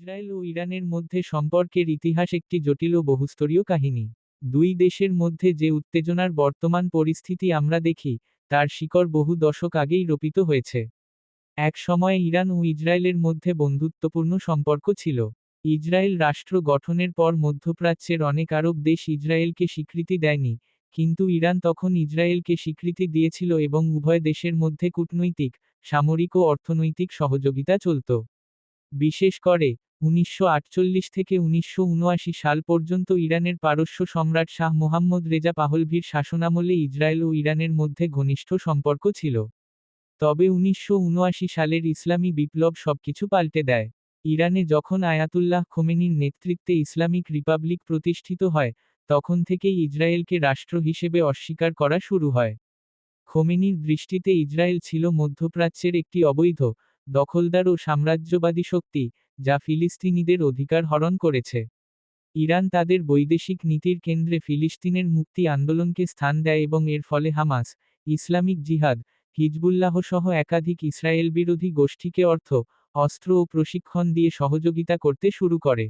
Israel ও ইরানের মধ্যে সম্পর্কের ইতিহাস একটি জটিল ও বহুস্তরীয় কাহিনী। দুই দেশের মধ্যে যে উত্তেজনার বর্তমান পরিস্থিতি আমরা দেখি, তার শিকড় বহু দশক আগেই রোপিত হয়েছে। এক সময়ে ইরান ও ইসরায়েলের মধ্যে বন্ধুত্বপূর্ণ সম্পর্ক ছিল। ইসরায়েল রাষ্ট্র গঠনের পর মধ্যপ্রাচ্যের অনেক আরব দেশ ইসরায়েলকে স্বীকৃতি দেয়নি, কিন্তু ইরান তখন ইসরায়েলকে স্বীকৃতি দিয়েছিল এবং উভয় দেশের মধ্যে কূটনৈতিক, সামরিক ও অর্থনৈতিক সহযোগিতা চলত। বিশেষ করে উনিশশো আটচল্লিশ থেকে উনিশশো উনআশি সাল পর্যন্ত ইরানের পারস্য সম্রাট শাহ মোহাম্মদ রেজা পাহলভির শাসনামলে ইসরায়েল ও ইরানের মধ্যে ঘনিষ্ঠ সম্পর্ক ছিল। তবে উনিশশো উনআশি সালের ইসলামী বিপ্লব সবকিছু পাল্টে দেয়। ইরানে যখন আয়াতুল্লাহ খোমেনির নেতৃত্বে ইসলামিক রিপাবলিক প্রতিষ্ঠিত হয়, তখন থেকেই ইসরায়েলকে রাষ্ট্র হিসেবে অস্বীকার করা শুরু হয়। খোমেনির দৃষ্টিতে ইসরায়েল ছিল মধ্যপ্রাচ্যের একটি অবৈধ দখলদার ও সাম্রাজ্যবাদী শক্তি, যা ফিলিস্তিনিদের অধিকার হরণ করেছে। ইরান তাদের বৈদেশিক নীতির কেন্দ্রে ফিলিস্তিনের মুক্তি আন্দোলনকে স্থান দেয় এবং এর ফলে হামাস, ইসলামিক জিহাদ হিজবুল্লাহ সহ একাধিক ইসরায়েল বিরোধী গোষ্ঠীকে অর্থ, অস্ত্র ও প্রশিক্ষণ দিয়ে সহযোগিতা করতে শুরু করে।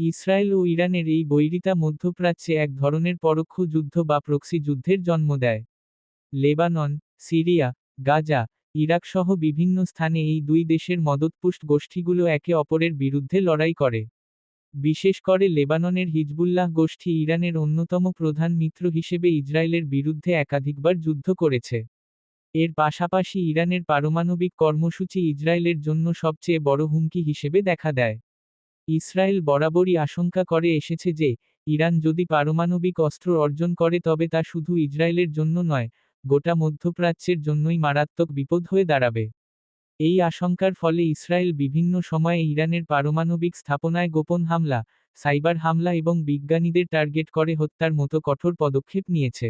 ইসরায়েল ও ইরানের এই বৈরিতা মধ্যপ্রাচ্যে এক ধরনের পরোক্ষ যুদ্ধ বা প্রক্সি যুদ্ধের জন্ম দেয়। লেবানন, সিরিয়া, গাজা ইরাক সহ বিভিন্ন স্থানে এই দুই দেশের মদতপুষ্ট গোষ্ঠীগুলো একে অপরের বিরুদ্ধে লড়াই করে। বিশেষ করে লেবাননের হিজবুল্লাহ গোষ্ঠী ইরানের অন্যতম প্রধান মিত্র হিসেবে ইসরায়েলের বিরুদ্ধে একাধিকবার যুদ্ধ করেছে। এর পাশাপাশি ইরানের পারমাণবিক কর্মসূচি ইসরায়েলের জন্য সবচেয়ে বড় হুমকি হিসেবে দেখা দেয়। ইসরায়েল বরাবরই আশঙ্কা করে এসেছে যে, ইরান যদি পারমাণবিক অস্ত্র অর্জন করে তবে তা শুধু ইসরায়েলের জন্য নয় গোটা মধ্যপ্রাচ্যের জন্যই মারাত্মক বিপদ হয়ে দাঁড়াবে। এই আশঙ্কার ফলে ইসরায়েল বিভিন্ন সময়ে ইরানের পারমাণবিক স্থাপনায় গোপন হামলা, সাইবার হামলা এবং বিজ্ঞানীদের টার্গেট করে হত্যার মতো কঠোর পদক্ষেপ নিয়েছে।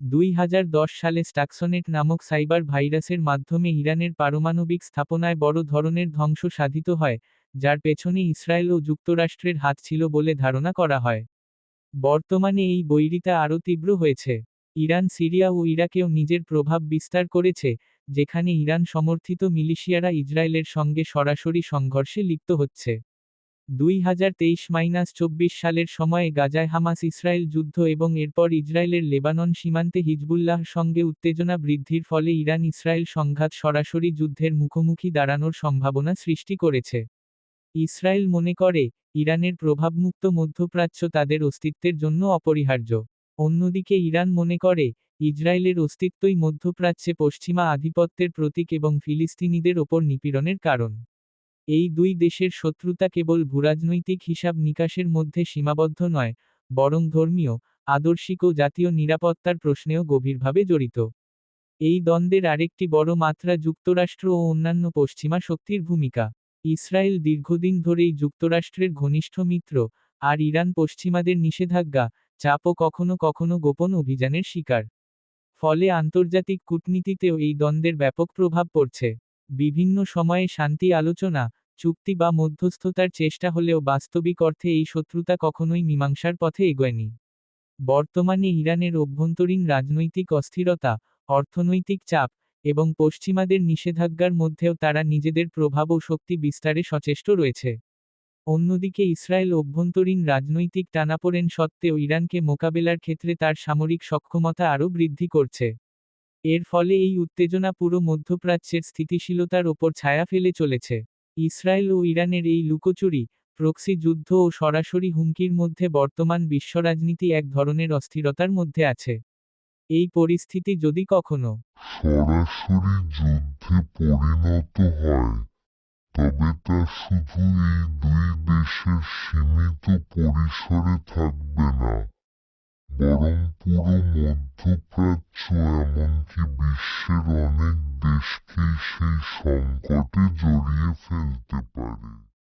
দুই হাজার দশ সালে স্টাকসনেট নামক সাইবার ভাইরাসের মাধ্যমে ইরানের পারমাণবিক স্থাপনায় বড় ধরনের ধ্বংস সাধিত হয়, যার পেছনে ইসরায়েল ও যুক্তরাষ্ট্রের হাত ছিল বলে ধারণা করা হয়। বর্তমানে এই বৈরিতা আরও তীব্র হয়েছে। ইরান, সিরিয়া ও ইরাকেও নিজের প্রভাব বিস্তার করেছে, যেখানে ইরান সমর্থিত মিলিশিয়ারা ইসরায়েলের সঙ্গে সরাসরি সংঘর্ষে লিপ্ত হচ্ছে। দুই হাজার তেইশ মাইনাস চব্বিশ সালের সময়ে গাজায় হামাস ইসরায়েল যুদ্ধ এবং এরপর ইসরায়েলের লেবানন সীমান্তে হিজবুল্লাহর সঙ্গে উত্তেজনা বৃদ্ধির ফলে ইরান ইসরায়েল সংঘাত সরাসরি যুদ্ধের মুখোমুখি দাঁড়ানোর সম্ভাবনা সৃষ্টি করেছে। ইসরায়েল মনে করে, ইরানের প্রভাবমুক্ত মধ্যপ্রাচ্য তাদের অস্তিত্বের জন্য অপরিহার্য। অন্যদিকে ইরান মনে করে, ইসরায়েলের অস্তিত্বই মধ্যপ্রাচ্যে পশ্চিমা আধিপত্যের প্রতীক এবং ফিলিস্তিনিদের ওপর নিপীড়নের কারণ। এই দুই দেশের শত্রুতা কেবল ভূরাজনৈতিক হিসাব নিকাশের মধ্যে সীমাবদ্ধ নয়, বরং ধর্মীয়, আদর্শিক ও জাতীয় নিরাপত্তার প্রশ্নেও গভীরভাবে জড়িত। এই দ্বন্দ্বের আরেকটি বড় মাত্রা যুক্তরাষ্ট্র ও অন্যান্য পশ্চিমা শক্তির ভূমিকা। ইসরায়েল দীর্ঘদিন ধরেই যুক্তরাষ্ট্রের ঘনিষ্ঠ মিত্র, আর ইরান পশ্চিমাদের নিষেধাজ্ঞা চাপ ও কখনো কখনো গোপন অভিযানের শিকার। ফলে আন্তর্জাতিক কূটনীতিতেও এই দ্বন্দ্বের ব্যাপক প্রভাব পড়ছে। বিভিন্ন সময়ে শান্তি আলোচনা, চুক্তি বা মধ্যস্থতার চেষ্টা হলেও বাস্তবিক অর্থে এই শত্রুতা কখনোই মীমাংসার পথে এগোয়নি। বর্তমানে ইরানের অভ্যন্তরীণ রাজনৈতিক অস্থিরতা, অর্থনৈতিক চাপ এবং পশ্চিমাদের নিষেধাজ্ঞার মধ্যেও তারা নিজেদের প্রভাব ও শক্তি বিস্তারে সচেষ্ট রয়েছে। অন্যদিকে ইসরায়েল অভ্যন্তরীণ রাজনৈতিক টানাপোড়েন সত্ত্বেও ইরানকে মোকাবেলার ক্ষেত্রে তার সামরিক সক্ষমতা আরও বৃদ্ধি করছে। এর ফলে এই উত্তেজনা পুরো মধ্যপ্রাচ্যের স্থিতিশীলতার ওপর ছায়া ফেলে চলেছে। ইসরায়েল ও ইরানের এই লুকোচুরি, প্রক্সি যুদ্ধ ও সরাসরি হুমকির মধ্যে বর্তমান বিশ্বরাজনীতি এক ধরনের অস্থিরতার মধ্যে আছে। এই পরিস্থিতি যদি কখনো সরাসরি যুদ্ধে পরিণত হয়। তবে তা শুধু এই দুই দেশের সীমিত পরিসরে থাকবে না, বরং পুরো মধ্যপ্রাচ্য, এমনকি বিশ্বের অনেক দেশকেই সেই সংকটে